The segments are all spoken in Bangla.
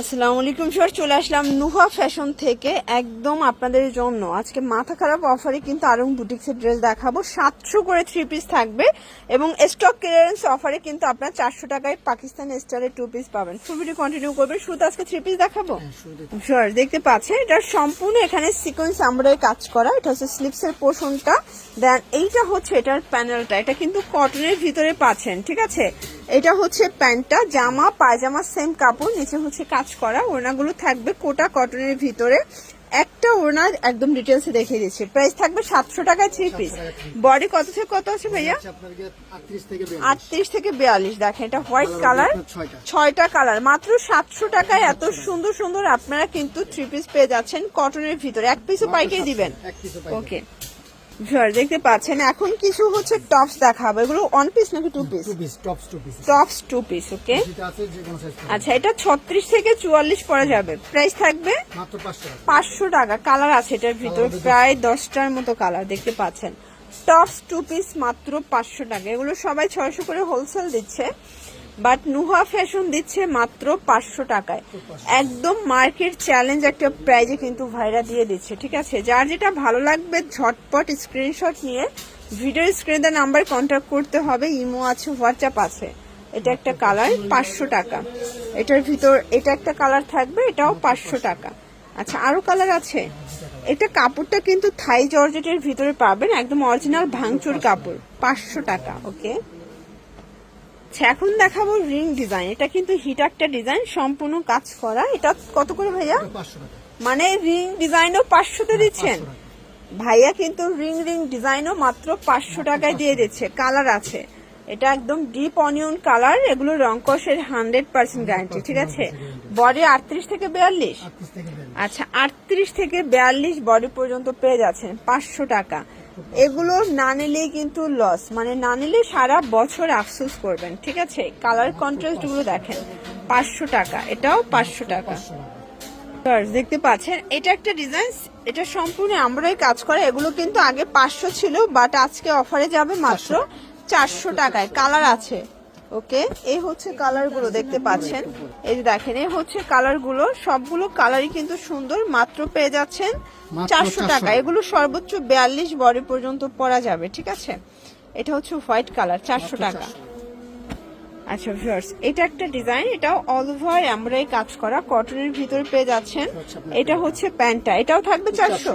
আসসালামু আলাইকুম স্যার চলে আসলাম নুহা ফ্যাশন থেকে একদম আপনাদের জন্য। আজকে মাথা খারাপ অফারে কিন্তু আরং বুটিক্সের ড্রেস দেখাবো। সাতশো করে থ্রি পিস থাকবে এবং স্টক ক্লিয়ারেন্স অফারে কিন্তু আপনার চারশো টাকায় পাকিস্তান স্টাইলের টু পিস পাবেন। ভিডিও কন্টিনিউ করবেন শুরুতে আজকে থ্রি পিস দেখাবো? স্যার দেখতে পাচ্ছেন এটা সম্পূর্ণ এখানে সিকোয়েন্স আমরাই কাজ করা। এটা হচ্ছে স্লিপসের পোর্শনটা দেন এইটা হচ্ছে এটার প্যানেলটা এটা কিন্তু কটনের ভিতরে পাচ্ছেন ঠিক আছে? এটা হচ্ছে প্যান্টটা জামা পায়জামা সেম কাপড় নিচে হচ্ছে কাজ করা। ওড়নাগুলো থাকবে কোটা কটনের ভিতরে। একটা ওড়না একদম ডিটেলসে দেখিয়ে দিচ্ছি। প্রাইস থাকবে সাতশো টাকায় থ্রি পিস বডি কত থেকে কত আছে ভাইয়া? হচ্ছে আপনার গিয়ে 38 থেকে 42 আটত্রিশ থেকে বিয়াল্লিশ। দেখেন এটা হোয়াইট কালার ছয়টা। কালার মাত্র সাতশো টাকায় এত সুন্দর সুন্দর আপনারা কিন্তু থ্রি পিস পেয়ে যাচ্ছেন কটনের ভিতরে। এক পিসও পাইকারি দিবেন। ওকে ভিউয়ার দেখতে পাচ্ছেন এখন কিছু হচ্ছে টপস দেখাবো। এগুলো ওয়ান পিস নাকি two piece two piece tops two piece tops two piece okay আচ্ছা এটা ছত্রিশ থেকে চুয়াল্লিশ পরে যাবে। প্রাইস থাকবে মাত্র 500 টাকা। পাঁচশো টাকা। কালার আছে এটার ভিতরে প্রায় দশটার মতো কালার দেখতে পাচ্ছেন। টপস টু পিস মাত্র পাঁচশো টাকা। এগুলো সবাই ছয়শো করে হোলসেল দিচ্ছে। বাট নুহা ফ্যাশন দিচ্ছে মাত্র পাঁচশো টাকায়। একদম মার্কেট চ্যালেঞ্জ একটা প্রাইজে কিন্তু ভাইরা দিয়ে দিচ্ছে, ঠিক আছে? যার যেটা ভালো লাগবে, ঝটপট স্ক্রিনশট নিয়ে ভিডিও স্ক্রিনে নাম্বার কন্ট্যাক্ট করতে হবে, ইমো আছে হোয়াটসঅ্যাপ আছে। এটা একটা কালার পাঁচশো টাকা। এটার ভিতর, এটা একটা কালার থাকবে, এটাও পাঁচশো টাকা। আচ্ছা আরও কালার আছে? এটা কাপড়টা কিন্তু থাই জর্জেটের ভিতরে পাবেন, একদম অরিজিনাল ভাঙচুর কাপড়, পাঁচশো টাকা ওকে আচ্ছা এখন দেখাবো রিং ডিজাইন এটা কিন্তু হিট একটা ডিজাইন সম্পূর্ণ কাজ করা। এটা কত করে ভাইয়া? 500 টাকা। মানে রিং ডিজাইনও পাঁচশোতে দিচ্ছেন? ভাইয়া কিন্তু রিং রিং ডিজাইনও মাত্র পাঁচশো টাকায় দিয়ে দিচ্ছে। কালার আছে। এটা একদম ডিপ অনিয়ন কালার এগুলো রংকসের হান্ড্রেড পার্সেন্ট গ্যারান্টি ঠিক আছে? বডি আটত্রিশ থেকে বিয়াল্লিশ? 38 থেকে 42 আচ্ছা আটত্রিশ থেকে বিয়াল্লিশ বডি পর্যন্ত পেয়ে যাচ্ছেন পাঁচশো টাকা। এগুলো না নিলে কিন্তু লস মানে না নিলে সারা বছর আফসোস করবেন, ঠিক আছে? কালার কন্ট্রাস্টগুলো দেখেন, পাঁচশো টাকা, এটাও পাঁচশো টাকা। দেখতে পাচ্ছেন? এটা একটা ডিজাইন এটা সম্পূর্ণ আমরাই কাজ করে, এগুলো কিন্তু আগে পাঁচশো ছিল বাট আজকে অফারে যাবে মাত্র চারশো টাকায়। কালার আছে। ওকে? এই হচ্ছে কালারগুলো দেখতে পাচ্ছেন। এই যে দেখেন এই হচ্ছে কালারগুলো সবগুলো কালারই কিন্তু সুন্দর মাত্র পেয়ে যাচ্ছেন চারশো টাকা। এগুলো সর্বোচ্চ বিয়াল্লিশ বডি পর্যন্ত পরা যাবে ঠিক আছে? এটা হচ্ছে হোয়াইট কালার চারশো টাকা। আচ্ছা ভিউয়ার্স এটা একটা ডিজাইন এটাও অল ওভার আমরাই কাজ করা কটনের ভিতরে পেয়ে যাচ্ছেন। এটা হচ্ছে প্যান্টটা এটাও থাকবে চারশো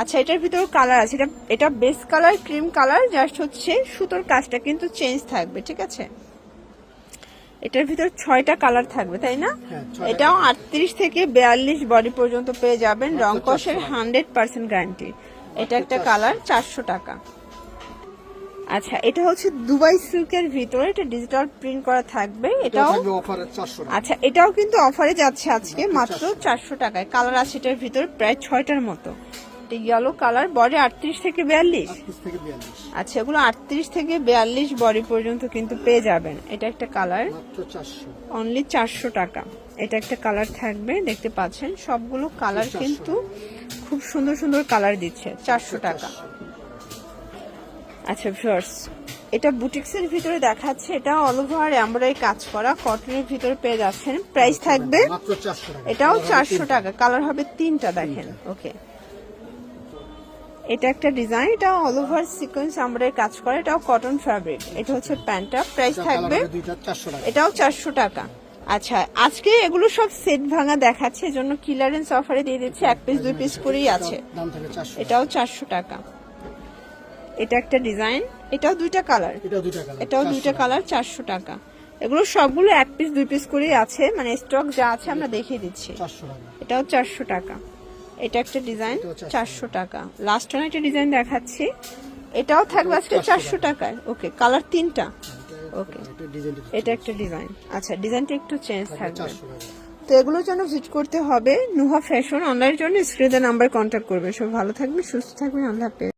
আচ্ছা এটার ভিতরে কালার আছে এটা এটা base colour cream colour just হচ্ছে সুতোর কাজটা কিন্তু চেঞ্জ থাকবে ঠিক আছে? এটার ভিতর ছয়টা কালার থাকবে তাই না? হ্যাঁ, এটাও আটত্রিশ থেকে বিয়াল্লিশ বডি পর্যন্ত পেয়ে যাবেন। রংকসের হান্ড্রেড পার্সেন্ট গ্যারান্টি এটা একটা কালার চারশো টাকা। আচ্ছা এটা হচ্ছে দুবাই সিল্কের ভিতরে এটা ডিজিটাল প্রিন্ট করা থাকবে এটাও থাকবে অফারে 400 টাকা। আচ্ছা এটাও কিন্তু অফারে যাচ্ছে আজকে মাত্র চারশো টাকায়। কালার আছে এটার ভিতরে প্রায় ছয়টার মতো। এটা ইয়েলো কালার বডি আটত্রিশ থেকে বিয়াল্লিশ? 38 থেকে 42 আচ্ছা এগুলো আটত্রিশ থেকে বিয়াল্লিশ বডি পর্যন্ত কিন্তু পেয়ে যাবেন। এটা একটা কালার মাত্র 400 অনলি চারশো টাকা। এটা একটা কালার থাকবে দেখতে পাচ্ছেন। সবগুলো কালার কিন্তু খুব সুন্দর সুন্দর কালার দিচ্ছে চারশো টাকা। আচ্ছা ভিউয়ার্স এটা বুটিক্সের ভিতরে দেখাচ্ছে। এটা অল ওভার এমব্রয়ডারি কাজ করা কটনের ভিতরে পেয়ে যাচ্ছেন। প্রাইস থাকবে মাত্র 400 টাকা। এটাও চারশো টাকা। কালার হবে তিনটা দেখেন। ওকে এটা একটা ডিজাইন এটা অল ওভার সিকোয়েন্স আমরাই কাজ করে এটাও কটন ফ্যাব্রিক এটা হচ্ছে প্যান্টটা প্রাইস থাকবে কালার 400 টাকা। এটাও চারশো টাকা। আচ্ছা আজকে এগুলো সব সেট ভাঙা দেখাচ্ছে এজন্য কিলারেন্স অফারে দিয়ে দিচ্ছে এক পিস দুই পিস করেই আছে। দাম 400 এটাও চারশো টাকা। এটা একটা ডিজাইন এটাও দুইটা কালার এটাও দুইটা কালার এটাও দুইটা কালার চারশো টাকা। এগুলো সবগুলো এক পিস দুই পিস করেই আছে মানে স্টক যা আছে আমরা দেখিয়ে দিচ্ছি। 400 টাকা। এটাও চারশো টাকা। এটা একটা ডিজাইন চারশো টাকা। লাস্ট একটা ডিজাইন দেখাচ্ছি। এটাও থাকবে আজকে চারশো টাকায়। ওকে কালার তিনটা। ওকে এটা একটা ডিজাইন আচ্ছা ডিজাইনটা একটু চেঞ্জ থাকবে তো এগুলোর জন্য ভিজিট করতে হবে নুহা ফ্যাশন অনলাইনের জন্য স্ক্রিনে নাম্বার কন্ট্যাক্ট করবে। সব ভালো থাকবে সুস্থ থাকবে আল্লাহ হাফেজ।